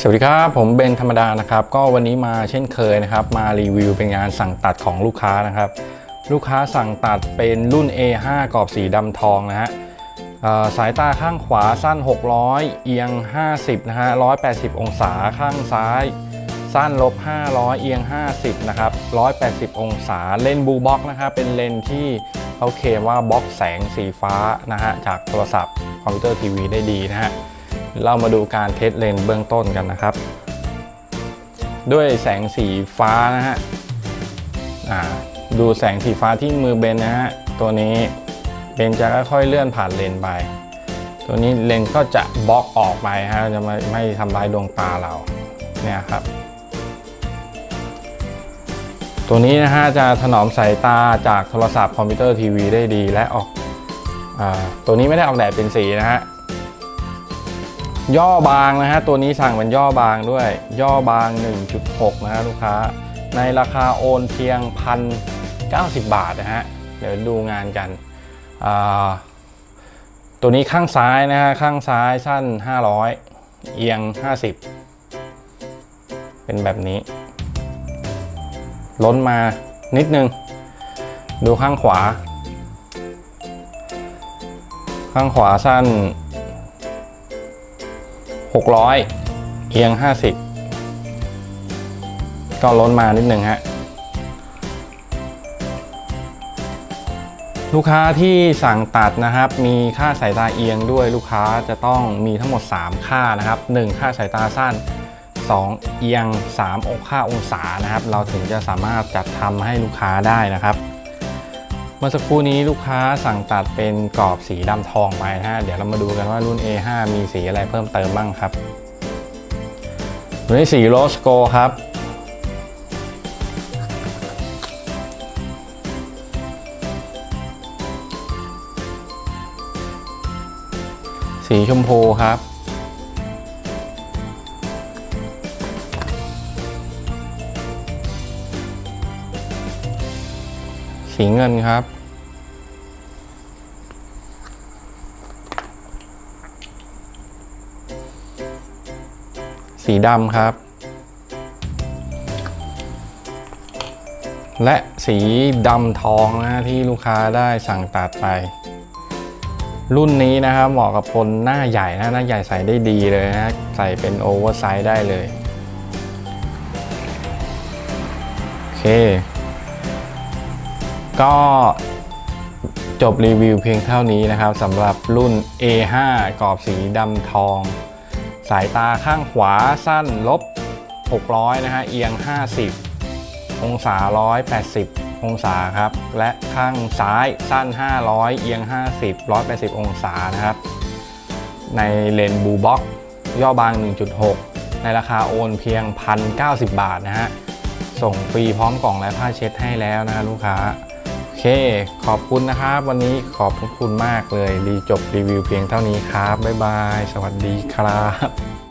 สวัสดีครับ ผมเบนธรรมดานะครับ ก็วันนี้มาเช่นเคยนะครับ มารีวิวเป็นงานสั่งตัดของลูกค้านะครับ ลูกค้าสั่งตัดเป็นรุ่น A5 กรอบสีดำทองนะฮะสายตาข้างขวาสั้น 600 เอียง 50 นะฮะ 180 องศาข้างซ้าย สั้นลบ 500 เอียง 50 นะครับ 180 องศาเลนบูบ็อกนะครับ เป็นเลนที่เขาเคลมว่าบล็อกแสงสีฟ้านะฮะจากโทรศัพท์คอมพิวเตอร์ทีวีได้ดีนะฮะ เรามาดูการเทสเลนส์เบื้องต้นกันนะครับ ด้วยแสงสีฟ้านะฮะดูแสงสีฟ้าที่มือเบนนะฮะตัวนี้เบนจะค่อยๆเลื่อนผ่านเลนไป ตัวนี้เลนก็จะบล็อกออกไปฮะจะไม่ไม่ทำลายดวงตาเราเนี่ยครับ ตัวนี้นะฮะจะถนอมสายตาจากโทรศัพท์คอมพิวเตอร์ทีวีได้ดีและออกอตัวนี้ไม่ได้ออกแดดเป็นสีนะฮะ ย่อบางนะฮะตัวนี้สั่งเป็นย่อบางด้วย ย่อบาง 1.6 นะฮะลูกค้า ในราคาโอนเพียง 1,090 บาทนะฮะเดี๋ยวดูงานกันตัวนี้ข้างซ้ายนะฮะข้างซ้ายสั้น 500 เอียง 50 เป็นแบบนี้ ล้นมานิดนึง ดูข้างขวา ข้างขวาสั้น 600 เอียง 50 ก็ล้นมานิดหนึ่งฮะ ลูกค้าที่สั่งตัดนะครับ มีค่าสายตาเอียงด้วยลูกค้าจะต้องมีทั้งหมด 3 ค่านะครับ 1 ค่าสายตาสั้น 2 เอียง3องค่าองศานะครับ เราถึงจะสามารถจัดทำให้ลูกค้าได้นะครับ เมื่อสักครู่นี้ลูกค้าสั่งตัดเป็นกรอบสีดำทองไปนะฮะ เดี๋ยวเรามาดูกันว่ารุ่น A5 มีสีอะไรเพิ่มเติมบ้างครับนนี้สีโรสโกครับ สีชมพูครับ สีเงินครับ สีดำครับ และสีดำทองนะที่ลูกค้าได้สั่งตัดไป รุ่นนี้นะครับเหมาะกับคนหน้าใหญ่นะหน้าใหญ่ใส่ได้ดีเลยนะใส่เป็นโอเวอร์ไซส์ได้เลย โอเค ก็จบรีวิวเพียงเท่านี้นะครับสำหรับรุ่น A5 กรอบสีดำทอง สายตาข้างขวาสั้นลบ 600 นะฮะเอียง 50 องศา 180 องศาครับ และข้างซ้ายสั้น 500 เอียง 50 180 องศานะครับ ในเลนบูบ็อกย่อบาง 1.6 ในราคาโอนเพียง 1,090 บาทนะฮะ ส่งฟรีพร้อมกล่องและผ้าเช็ดให้แล้วนะลูกค้า เค ขอบคุณนะครับ วันนี้ขอบคุณมากเลย รีจบรีวิวเพียงเท่านี้ครับ บ๊ายบาย สวัสดีครับ